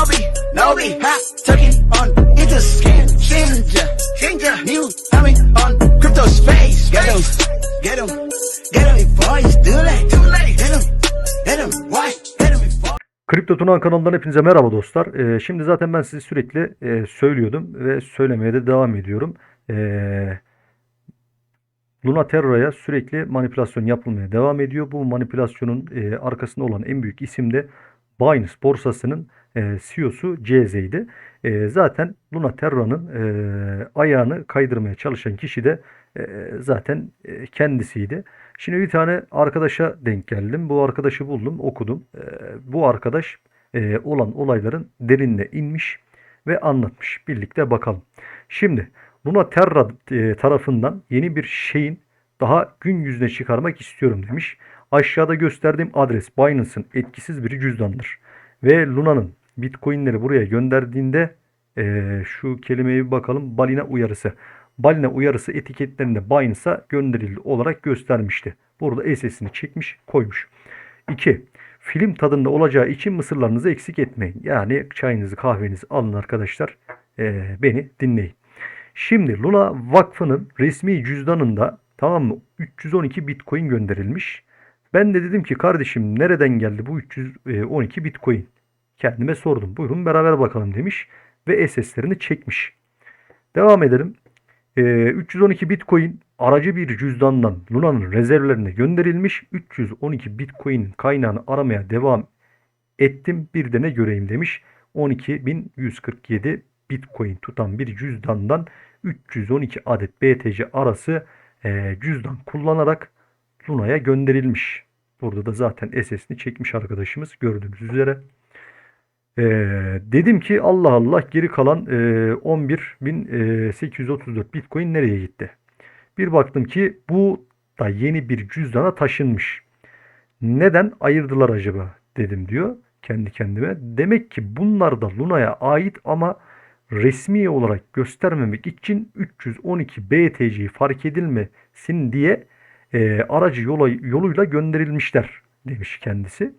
Nobi, Nobi, ha, talking on Interscan, Ginger, Ginger, new, coming on crypto space. Get them, get them, get before it's too late, too late. Get them, get them before. Kripto Tunan kanalından hepinize merhaba dostlar. Ee, şimdi zaten ben size sürekli e, söylüyordum ve söylemeye de devam ediyorum. Ee, Luna Terra'ya sürekli manipülasyon yapılmaya devam ediyor. Bu manipülasyonun e, arkasında olan en büyük isim de Binance borsasının e, CEO'su CZ'ydi. E, zaten Luna Terra'nın e, ayağını kaydırmaya çalışan kişi de e, zaten e, kendisiydi. Şimdi bir tane arkadaşa denk geldim. Bu arkadaşı buldum, okudum. E, bu arkadaş e, olan olayların derinine inmiş ve anlatmış. Birlikte bakalım. Şimdi Luna Terra e, tarafından yeni bir şeyin daha gün yüzüne çıkarmak istiyorum demiş. Aşağıda gösterdiğim adres Binance'ın etkisiz bir cüzdanıdır. Ve Luna'nın Bitcoin'leri buraya gönderdiğinde e, şu kelimeye bir bakalım. Balina uyarısı. Balina uyarısı etiketlerinde Binance'a gönderildi olarak göstermişti. Burada SS'ini çekmiş koymuş. 2. Film tadında olacağı için mısırlarınızı eksik etmeyin. Yani çayınızı kahvenizi alın arkadaşlar. E, beni dinleyin. Şimdi Luna Vakfı'nın resmi cüzdanında tamam mı 312 Bitcoin gönderilmiş. Ben de dedim ki kardeşim nereden geldi bu 312 Bitcoin? Kendime sordum. Buyurun beraber bakalım demiş ve SS'lerini çekmiş. Devam edelim. Ee, 312 Bitcoin aracı bir cüzdandan Luna'nın rezervlerine gönderilmiş. 312 Bitcoin'in kaynağını aramaya devam ettim. Bir de ne göreyim demiş. 12.147 Bitcoin tutan bir cüzdandan 312 adet BTC arası e, cüzdan kullanarak Luna'ya gönderilmiş. Burada da zaten SS'ini çekmiş arkadaşımız gördüğünüz üzere. E, dedim ki Allah Allah geri kalan e, 11.834 Bitcoin nereye gitti? Bir baktım ki bu da yeni bir cüzdana taşınmış. Neden ayırdılar acaba dedim diyor kendi kendime. Demek ki bunlar da Luna'ya ait ama resmi olarak göstermemek için 312 BTC'yi fark edilmesin diye e, aracı yola, yoluyla gönderilmişler demiş kendisi.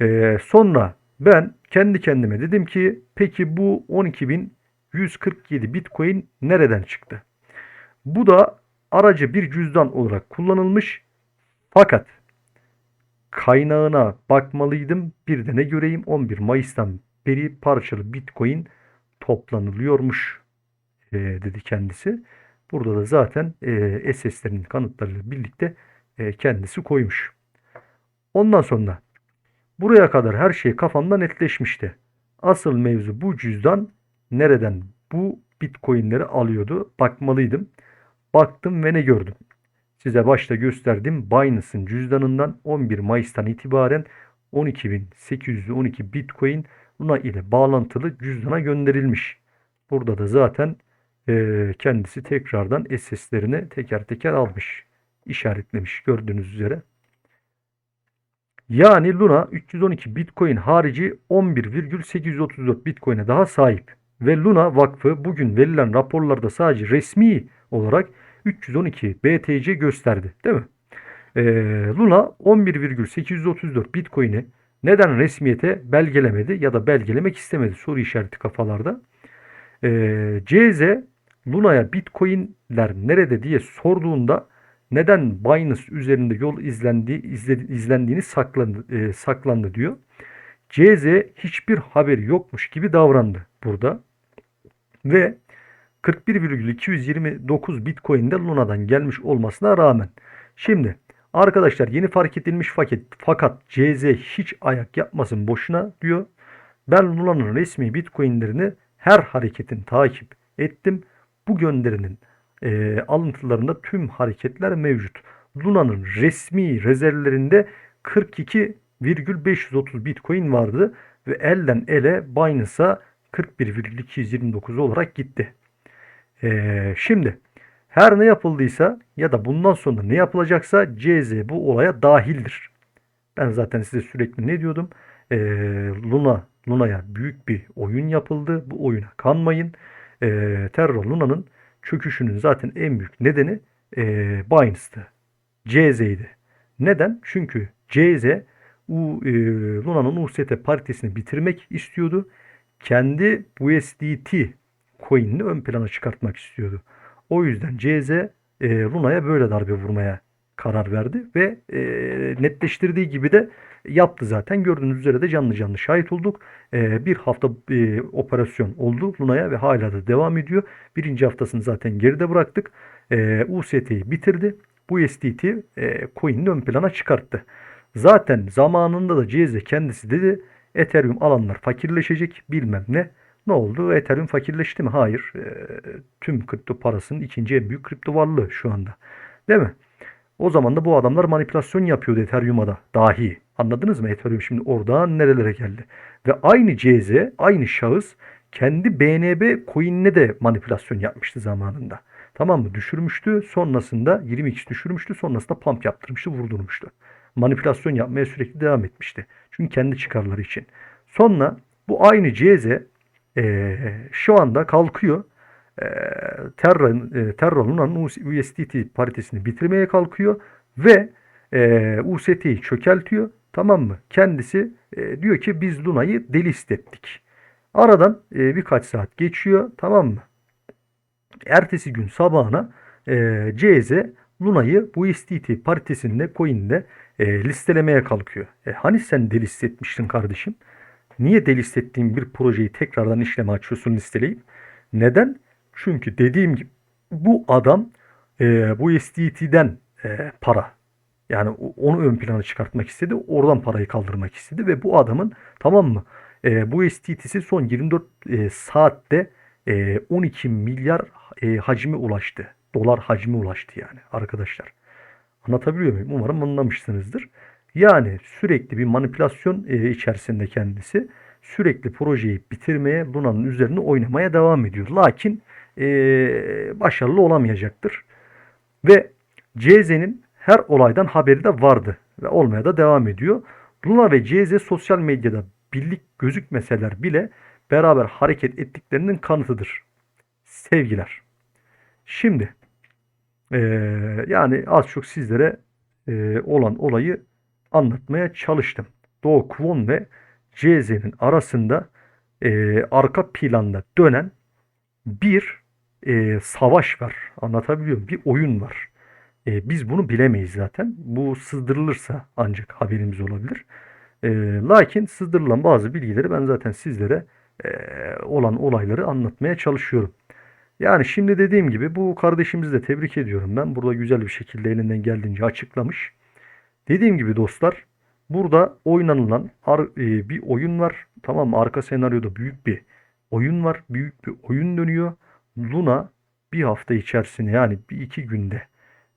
E, sonra ben kendi kendime dedim ki peki bu 12.147 Bitcoin nereden çıktı? Bu da aracı bir cüzdan olarak kullanılmış fakat kaynağına bakmalıydım. Bir de ne göreyim 11 Mayıs'tan beri parçalı Bitcoin toplanılıyormuş e, dedi kendisi. Burada da zaten e, SS'lerin kanıtlarıyla birlikte e, kendisi koymuş. Ondan sonra buraya kadar her şey kafamda netleşmişti. Asıl mevzu bu cüzdan nereden bu bitcoinleri alıyordu bakmalıydım. Baktım ve ne gördüm? Size başta gösterdiğim Binance'ın cüzdanından 11 Mayıs'tan itibaren 12.812 bitcoin Luna ile bağlantılı cüzdana gönderilmiş. Burada da zaten e, kendisi tekrardan SS'lerini teker teker almış. işaretlemiş gördüğünüz üzere. Yani Luna 312 Bitcoin harici 11,834 Bitcoin'e daha sahip. Ve Luna Vakfı bugün verilen raporlarda sadece resmi olarak 312 BTC gösterdi. Değil mi? Ee, Luna 11,834 Bitcoin'i neden resmiyete belgelemedi ya da belgelemek istemedi soru işareti kafalarda. Ee, CZ Luna'ya Bitcoin'ler nerede diye sorduğunda neden Binance üzerinde yol izlendiği, izledi, izlendiğini saklandı, e, saklandı diyor. CZ hiçbir haberi yokmuş gibi davrandı burada. Ve 41,229 Bitcoin de Luna'dan gelmiş olmasına rağmen. Şimdi arkadaşlar yeni fark edilmiş fakat, fakat CZ hiç ayak yapmasın boşuna diyor. Ben Luna'nın resmi Bitcoin'lerini her hareketin takip ettim. Bu gönderinin e, alıntılarında tüm hareketler mevcut. Luna'nın resmi rezervlerinde 42,530 Bitcoin vardı ve elden ele Binance'a 41,229 olarak gitti. Ee, şimdi her ne yapıldıysa ya da bundan sonra ne yapılacaksa CZ bu olaya dahildir. Ben zaten size sürekli ne diyordum? Ee, Luna Luna'ya büyük bir oyun yapıldı. Bu oyuna kanmayın. Ee, Terra Luna'nın çöküşünün zaten en büyük nedeni e, Binance'tı. CZ'ydi. Neden? Çünkü CZ U, e, Luna'nın UST partisini bitirmek istiyordu. kendi USDT coin'ini ön plana çıkartmak istiyordu. O yüzden CZ e, Luna'ya böyle darbe vurmaya karar verdi ve e, netleştirdiği gibi de yaptı zaten. Gördüğünüz üzere de canlı canlı şahit olduk. E, bir hafta e, operasyon oldu Luna'ya ve hala da devam ediyor. Birinci haftasını zaten geride bıraktık. E, UST'yi bitirdi. Bu USDT e, coin'ini ön plana çıkarttı. Zaten zamanında da CZ kendisi dedi Ethereum alanlar fakirleşecek bilmem ne. Ne oldu? Ethereum fakirleşti mi? Hayır. E, tüm kripto parasının ikinci en büyük kripto varlığı şu anda. Değil mi? O zaman da bu adamlar manipülasyon yapıyordu Ethereum'a da dahi. Anladınız mı? Ethereum şimdi oradan nerelere geldi. Ve aynı CZ, aynı şahıs kendi BNB coin'ine de manipülasyon yapmıştı zamanında. Tamam mı? Düşürmüştü. Sonrasında 20x düşürmüştü. Sonrasında pump yaptırmıştı, vurdurmuştu. Manipülasyon yapmaya sürekli devam etmişti. Çünkü kendi çıkarları için. Sonra bu aynı CZ e, şu anda kalkıyor. E, Terra, e, Terra USDT paritesini bitirmeye kalkıyor ve e, UST'yi çökeltiyor. Tamam mı? Kendisi e, diyor ki biz Luna'yı delist ettik. Aradan e, birkaç saat geçiyor. Tamam mı? Ertesi gün sabahına e, CZ Luna'yı bu USDT paritesinde coin'de e, listelemeye kalkıyor. E, hani sen delist etmiştin kardeşim? Niye delist ettiğin bir projeyi tekrardan işleme açıyorsun listeleyip? Neden? Çünkü dediğim gibi bu adam e, bu USDT'den e, para yani onu ön plana çıkartmak istedi. Oradan parayı kaldırmak istedi ve bu adamın tamam mı? E, bu STT'si son 24 e, saatte e, 12 milyar e, hacmi ulaştı. Dolar hacmi ulaştı yani arkadaşlar. Anlatabiliyor muyum? Umarım anlamışsınızdır. Yani sürekli bir manipülasyon e, içerisinde kendisi. Sürekli projeyi bitirmeye, Luna'nın üzerine oynamaya devam ediyor. Lakin e, başarılı olamayacaktır. Ve CZ'nin her olaydan haberi de vardı ve olmaya da devam ediyor. Luna ve CZ sosyal medyada birlik gözükmeseler bile beraber hareket ettiklerinin kanıtıdır. Sevgiler. Şimdi eee, yani az çok sizlere eee, olan olayı anlatmaya çalıştım. Doğu Kwon ve CZ'nin arasında eee, arka planda dönen bir eee, savaş var. Anlatabiliyor muyum? Bir oyun var. E, biz bunu bilemeyiz zaten. Bu sızdırılırsa ancak haberimiz olabilir. E, lakin sızdırılan bazı bilgileri ben zaten sizlere e, olan olayları anlatmaya çalışıyorum. Yani şimdi dediğim gibi bu kardeşimizi de tebrik ediyorum ben. Burada güzel bir şekilde elinden geldiğince açıklamış. Dediğim gibi dostlar burada oynanılan e, bir oyun var. Tamam mı? Arka senaryoda büyük bir oyun var. Büyük bir oyun dönüyor. Luna bir hafta içerisinde yani bir iki günde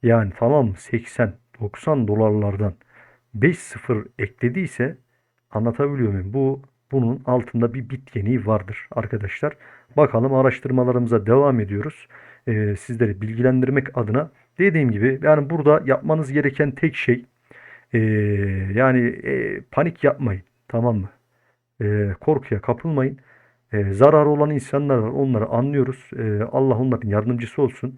yani tamam mı 80-90 dolarlardan 5-0 eklediyse anlatabiliyor muyum? Bu bunun altında bir bit yeniği vardır arkadaşlar. Bakalım araştırmalarımıza devam ediyoruz. Ee, sizleri bilgilendirmek adına dediğim gibi yani burada yapmanız gereken tek şey ee, yani ee, panik yapmayın tamam mı? Ee, korkuya kapılmayın. Ee, zararı olan insanlar var onları anlıyoruz. Ee, Allah onların yardımcısı olsun.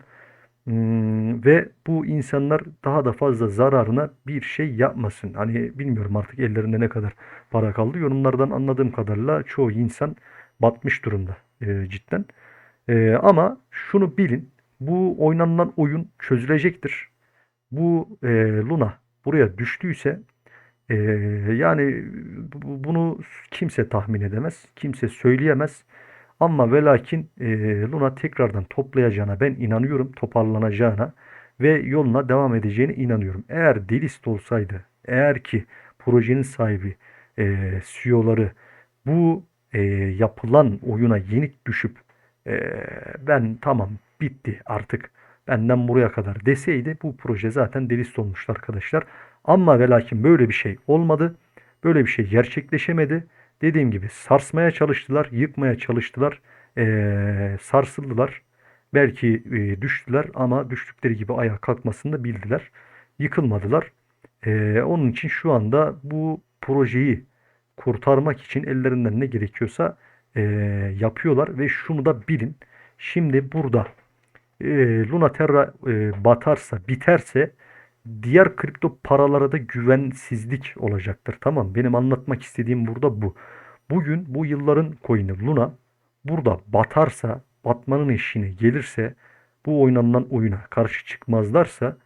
Hmm, ve bu insanlar daha da fazla zararına bir şey yapmasın. Hani bilmiyorum artık ellerinde ne kadar para kaldı. Yorumlardan anladığım kadarıyla çoğu insan batmış durumda e, cidden. E, ama şunu bilin. Bu oynanılan oyun çözülecektir. Bu e, Luna buraya düştüyse e, yani bu- bunu kimse tahmin edemez. Kimse söyleyemez. Ama ve lakin e, Luna tekrardan toplayacağına ben inanıyorum. Toparlanacağına ve yoluna devam edeceğine inanıyorum. Eğer delist olsaydı, eğer ki projenin sahibi, e, CEO'ları bu e, yapılan oyuna yenik düşüp e, ben tamam bitti artık benden buraya kadar deseydi bu proje zaten delist olmuştu arkadaşlar. Ama ve lakin böyle bir şey olmadı. Böyle bir şey gerçekleşemedi. Dediğim gibi sarsmaya çalıştılar, yıkmaya çalıştılar, eee, sarsıldılar. Belki eee, düştüler ama düştükleri gibi ayağa kalkmasını da bildiler. Yıkılmadılar. Eee, onun için şu anda bu projeyi kurtarmak için ellerinden ne gerekiyorsa eee, yapıyorlar ve şunu da bilin. Şimdi burada eee Luna Terra eee, batarsa, biterse diğer kripto paralara da güvensizlik olacaktır. Tamam benim anlatmak istediğim burada bu. Bugün bu yılların coin'i Luna burada batarsa, batmanın eşiğine gelirse, bu oynanılan oyuna karşı çıkmazlarsa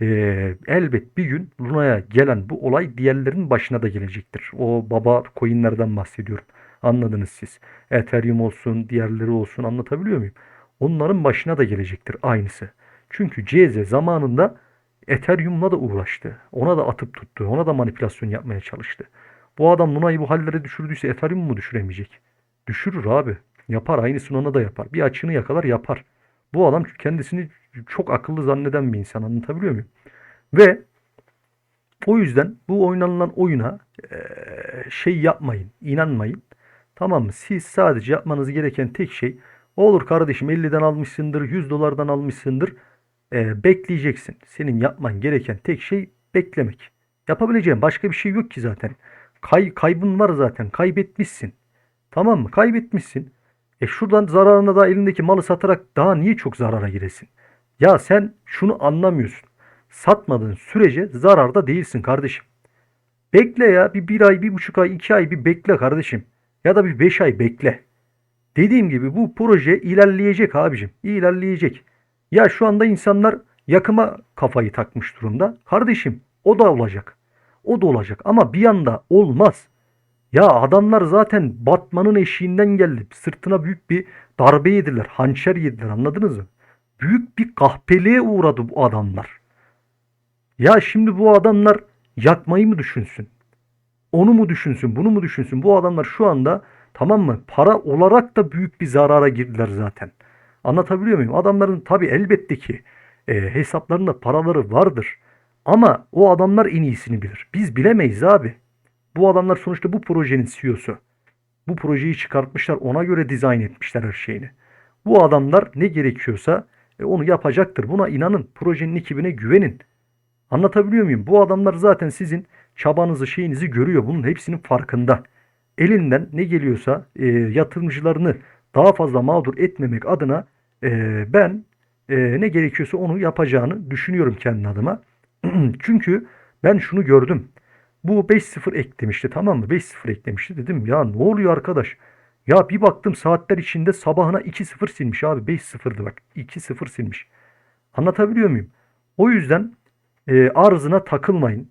eee, elbet bir gün Luna'ya gelen bu olay diğerlerinin başına da gelecektir. O baba coin'lerden bahsediyorum. Anladınız siz. Ethereum olsun, diğerleri olsun anlatabiliyor muyum? Onların başına da gelecektir aynısı. Çünkü CZ zamanında Ethereum'la da uğraştı. Ona da atıp tuttu. Ona da manipülasyon yapmaya çalıştı. Bu adam Luna'yı bu hallere düşürdüyse Ethereum mu düşüremeyecek? Düşürür abi. Yapar. Aynısını ona da yapar. Bir açığını yakalar yapar. Bu adam kendisini çok akıllı zanneden bir insan. Anlatabiliyor muyum? Ve o yüzden bu oynanılan oyuna şey yapmayın. inanmayın. Tamam mı? Siz sadece yapmanız gereken tek şey olur kardeşim 50'den almışsındır, 100 dolardan almışsındır. Eee, bekleyeceksin. Senin yapman gereken tek şey beklemek. Yapabileceğin başka bir şey yok ki zaten. Kay, kaybın var zaten. Kaybetmişsin. Tamam mı? Kaybetmişsin. E şuradan zararına da elindeki malı satarak daha niye çok zarara giresin? Ya sen şunu anlamıyorsun. Satmadığın sürece zararda değilsin kardeşim. Bekle ya bir, bir ay, bir buçuk ay, iki ay bir bekle kardeşim. Ya da bir beş ay bekle. Dediğim gibi bu proje ilerleyecek abicim. ilerleyecek. Ya şu anda insanlar yakıma kafayı takmış durumda. Kardeşim o da olacak. O da olacak ama bir anda olmaz. Ya adamlar zaten Batman'ın eşiğinden geldi. Sırtına büyük bir darbe yediler. Hançer yediler anladınız mı? Büyük bir kahpeliğe uğradı bu adamlar. Ya şimdi bu adamlar yakmayı mı düşünsün? Onu mu düşünsün, bunu mu düşünsün? Bu adamlar şu anda tamam mı? Para olarak da büyük bir zarara girdiler zaten. Anlatabiliyor muyum? Adamların tabii elbette ki e, hesaplarında paraları vardır. Ama o adamlar en iyisini bilir. Biz bilemeyiz abi. Bu adamlar sonuçta bu projenin CEO'su. Bu projeyi çıkartmışlar. Ona göre dizayn etmişler her şeyini. Bu adamlar ne gerekiyorsa e, onu yapacaktır. Buna inanın. Projenin ekibine güvenin. Anlatabiliyor muyum? Bu adamlar zaten sizin çabanızı, şeyinizi görüyor. Bunun hepsinin farkında. Elinden ne geliyorsa e, yatırımcılarını daha fazla mağdur etmemek adına e, ben e, ne gerekiyorsa onu yapacağını düşünüyorum kendi adıma. Çünkü ben şunu gördüm. Bu 5-0 eklemişti tamam mı? 5-0 eklemişti dedim ya ne oluyor arkadaş? Ya bir baktım saatler içinde sabahına 2-0 silmiş abi. 5-0'dı bak. 2-0 silmiş. Anlatabiliyor muyum? O yüzden e, arzına takılmayın.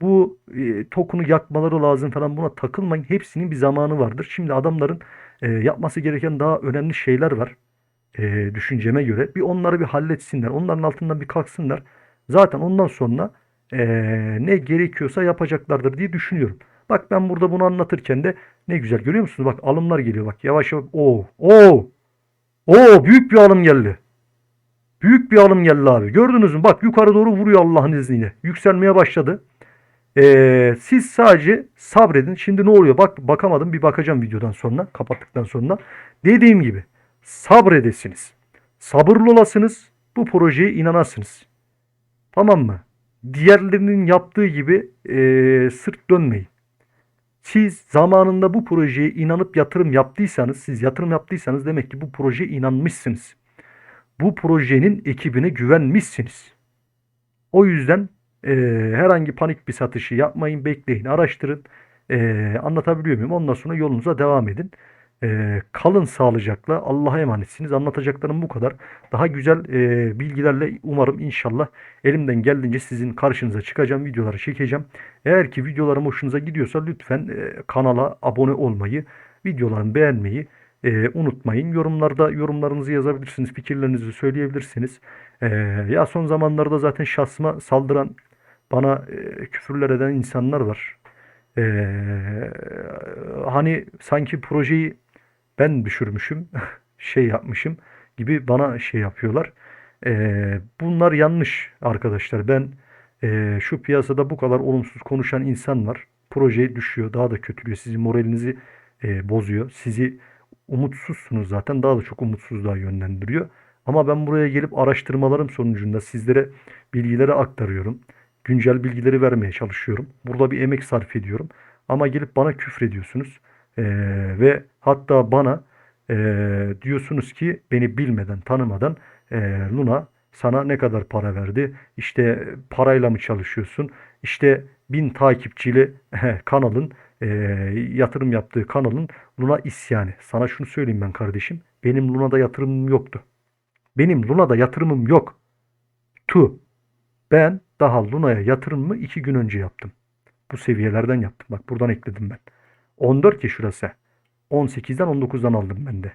Bu e, tokunu yakmaları lazım falan buna takılmayın. Hepsinin bir zamanı vardır. Şimdi adamların e, yapması gereken daha önemli şeyler var. E, düşünceme göre. Bir onları bir halletsinler. Onların altından bir kalksınlar. Zaten ondan sonra e, ne gerekiyorsa yapacaklardır diye düşünüyorum. Bak ben burada bunu anlatırken de ne güzel görüyor musunuz? Bak alımlar geliyor bak yavaş yavaş. Oo, oo, oo büyük bir alım geldi. Büyük bir alım geldi abi. Gördünüz mü? Bak yukarı doğru vuruyor Allah'ın izniyle. Yükselmeye başladı. Ee, siz sadece sabredin. Şimdi ne oluyor? Bak bakamadım. Bir bakacağım videodan sonra. Kapattıktan sonra. Dediğim gibi sabredesiniz. Sabırlı olasınız. Bu projeye inanasınız. Tamam mı? Diğerlerinin yaptığı gibi ee, sırt dönmeyin. Siz zamanında bu projeye inanıp yatırım yaptıysanız, siz yatırım yaptıysanız demek ki bu projeye inanmışsınız bu projenin ekibine güvenmişsiniz. O yüzden e, herhangi panik bir satışı yapmayın, bekleyin, araştırın. E, anlatabiliyor muyum? Ondan sonra yolunuza devam edin. E, kalın sağlıcakla. Allah'a emanetsiniz. Anlatacaklarım bu kadar. Daha güzel e, bilgilerle umarım inşallah elimden geldiğince sizin karşınıza çıkacağım. Videoları çekeceğim. Eğer ki videolarım hoşunuza gidiyorsa lütfen e, kanala abone olmayı, videolarımı beğenmeyi, e, unutmayın. Yorumlarda yorumlarınızı yazabilirsiniz. Fikirlerinizi söyleyebilirsiniz. E, ya son zamanlarda zaten şahsıma saldıran, bana e, küfürler eden insanlar var. E, hani sanki projeyi ben düşürmüşüm, şey yapmışım gibi bana şey yapıyorlar. E, bunlar yanlış arkadaşlar. Ben e, şu piyasada bu kadar olumsuz konuşan insan var. Proje düşüyor, daha da kötülüyor. Sizin moralinizi e, bozuyor. Sizi umutsuzsunuz zaten daha da çok umutsuzluğa yönlendiriyor. Ama ben buraya gelip araştırmalarım sonucunda sizlere bilgileri aktarıyorum. Güncel bilgileri vermeye çalışıyorum. Burada bir emek sarf ediyorum. Ama gelip bana küfrediyorsunuz. Ee, ve hatta bana e, diyorsunuz ki beni bilmeden tanımadan e, Luna sana ne kadar para verdi? İşte parayla mı çalışıyorsun? İşte bin takipçili kanalın e, yatırım yaptığı kanalın Luna isyanı. Sana şunu söyleyeyim ben kardeşim. Benim Luna'da yatırımım yoktu. Benim Luna'da yatırımım yok. Tu. Ben daha Luna'ya yatırımımı iki gün önce yaptım. Bu seviyelerden yaptım. Bak buradan ekledim ben. 14 ki şurası. 18'den 19'dan aldım ben de.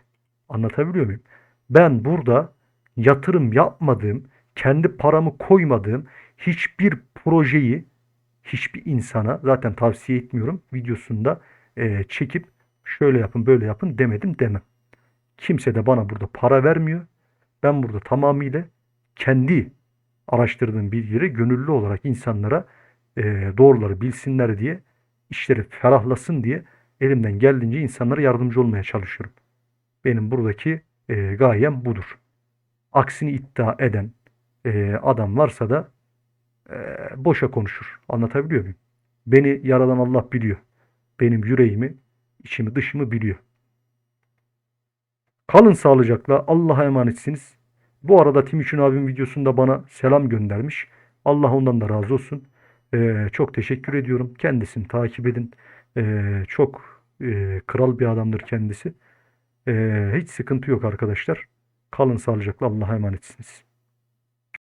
Anlatabiliyor muyum? Ben burada yatırım yapmadığım, kendi paramı koymadığım hiçbir projeyi hiçbir insana zaten tavsiye etmiyorum. Videosunda e, çekip şöyle yapın böyle yapın demedim demem. Kimse de bana burada para vermiyor. Ben burada tamamıyla kendi araştırdığım bilgileri gönüllü olarak insanlara e, doğruları bilsinler diye işleri ferahlasın diye elimden geldiğince insanlara yardımcı olmaya çalışıyorum. Benim buradaki e, gayem budur. Aksini iddia eden e, adam varsa da e, boşa konuşur. Anlatabiliyor muyum? Beni yaradan Allah biliyor. Benim yüreğimi, içimi, dışımı biliyor. Kalın sağlıcakla. Allah'a emanetsiniz. Bu arada Timuçin abim videosunda bana selam göndermiş. Allah ondan da razı olsun. Ee, çok teşekkür ediyorum. Kendisini takip edin. Ee, çok e, kral bir adamdır kendisi. Ee, hiç sıkıntı yok arkadaşlar. Kalın sağlıcakla. Allah'a emanetsiniz.